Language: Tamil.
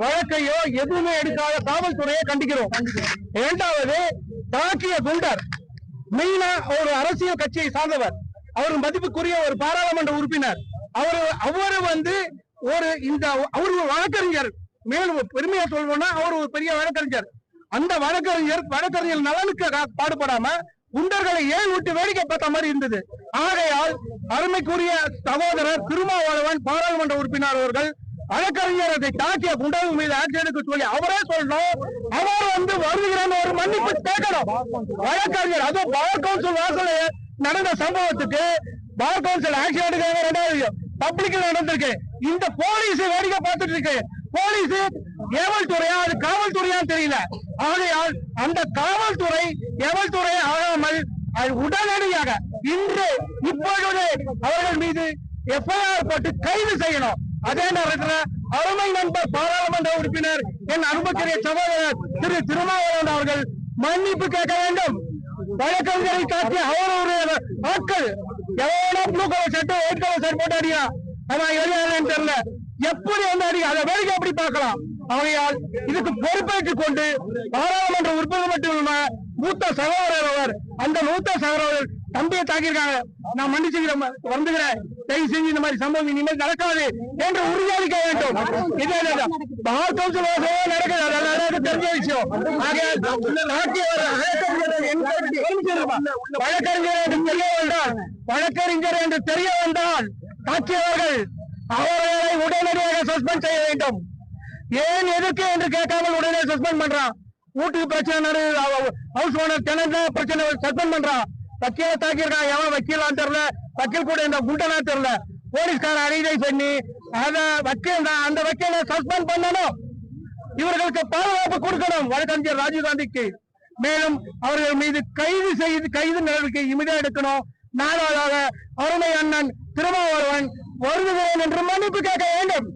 வழக்கையோ எதுவுமே எடுக்காத காவல்துறையை கண்டிக்கிறோம். இரண்டாவது தாக்கிய குண்டர் மெயினா ஒரு அரசியல் கட்சியை சார்ந்தவர். அவர் மதிப்புக்குரிய ஒரு பாராளுமன்ற உறுப்பினர். அவரு அவரு வந்து ஒரு இந்த அவர் ஒரு வழக்கறிஞர். மேலும் பெருமையா சொல்லணும்னா அவர் ஒரு பெரிய வழக்கறிஞர். அந்த வழக்கறிஞர் வழக்கறிஞர் நலனுக்கு பாடுபடாம குண்டர்களை ஏன் விட்டு வேடிக்கை பார்த்த மாதிரி இருந்தது? ஆகையால் அருமைக்குரிய சகோதரர் திருமாவளவன் பாராளுமன்ற உறுப்பினர் அவர்கள் வழக்கறிஞர் அதை தாக்கிய குண்டர்கள் மீது ஆக்ஷன் எடுக்க சொல்லி அவரே சொல்லணும். அவர் வந்து வருகிறன்னு ஒரு மன்னிப்பு கேட்கணும். வழக்கறிஞர் அதுவும் பவர் கவுன்சில் வாசல நடந்த சம்பவத்துக்கு பவர் கவுன்சில் ஆக்ஷன் எடுக்கிறாங்க ரெண்டாவது பப்ளிக்ல நடந்திருக்கு. இந்த போலீஸ் வேடிக்கை பார்த்துட்டு இருக்கு. போலீஸ் ஏவல் துறையா அது காவல்துறையா தெரியல. ஆகையால் அந்த காவல்துறை ஏவல் துறை ஆகாமல் அது உடனடியாக இன்று இப்பொழுது அவர்கள் மீது எஃப்ஐஆர் போட்டு கைது செய்யணும். அதே நேரத்தில் அருமை நண்பர் பாராளுமன்ற உறுப்பினர் என் அன்புக்குரிய சகோதரர் திரு திருமாவளவன் அவர்கள் மன்னிப்பு கேட்க வேண்டும். வழக்கறிஞரை காட்டிய அவருடைய ஆட்கள் எவ்வளோ blue colour shirt white colour shirt போட்டு அடியா அவன் எரியாதுன்னு தெரியல. எப்படி வந்து அடி அதை வேடிக்கை எப்படி பார்க்கலாம்? ஆகையால் இதுக்கு பொறுப்பேற்றுக் கொண்டு பாராளுமன்ற உறுப்பினர் மட்டும் இல்லாம மூத்த சகோதரர் அவர் அந்த மூத்த சகோதரர் தம்பியை தாக்கியிருக்காங்க. நான் மன்னிச்சுக்கிறேன் வந்துகிறேன் தயவு செஞ்சு இந்த மாதிரி சம்பவம் இனிமேல் நடக்காது என்று உறுதியளிக்க வேண்டும். இதே பார் கவுன்சில் வாசமே நடக்குது. அது தெரிஞ்ச விஷயம். வழக்கறிஞர் என்று தெரிய வந்தால் வழக்கறிஞர் என்று தெரிய வந்தால் தாக்கியவர்கள் அவர்களை உடனடியாக சஸ்பெண்ட் செய்ய வேண்டும். ஏன் எதுக்கு என்று கேட்காமல் உடனே சஸ்பெண்ட் பண்றான். வீட்டுக்கு பிரச்சனை நடந்தது ஹவுஸ் ஓனர் டெனன்ட் பிரச்சனை சஸ்பெண்ட் பண்றான். வக்கீல தாக்கியிருக்கான் எவன் வக்கீலான்னு தெரியல. வக்கீல் கூட இந்த குண்டனா தெரியல. போலீஸ்கார அடிதை பண்ணி அத வக்கீல் தான் அந்த வக்கீல சஸ்பெண்ட் பண்ணணும். இவர்களுக்கு பாதுகாப்பு கொடுக்கணும். வழக்கறிஞர் ராஜீவ்காந்திக்கு மேலும் அவர்கள் மீது கைது செய்து கைது நடவடிக்கை இமிதா எடுக்கணும். நாலாவதாக அருமை அண்ணன் திருமாவளவன் வருகிறேன் என்று மன்னிப்பு கேட்க வேண்டும்.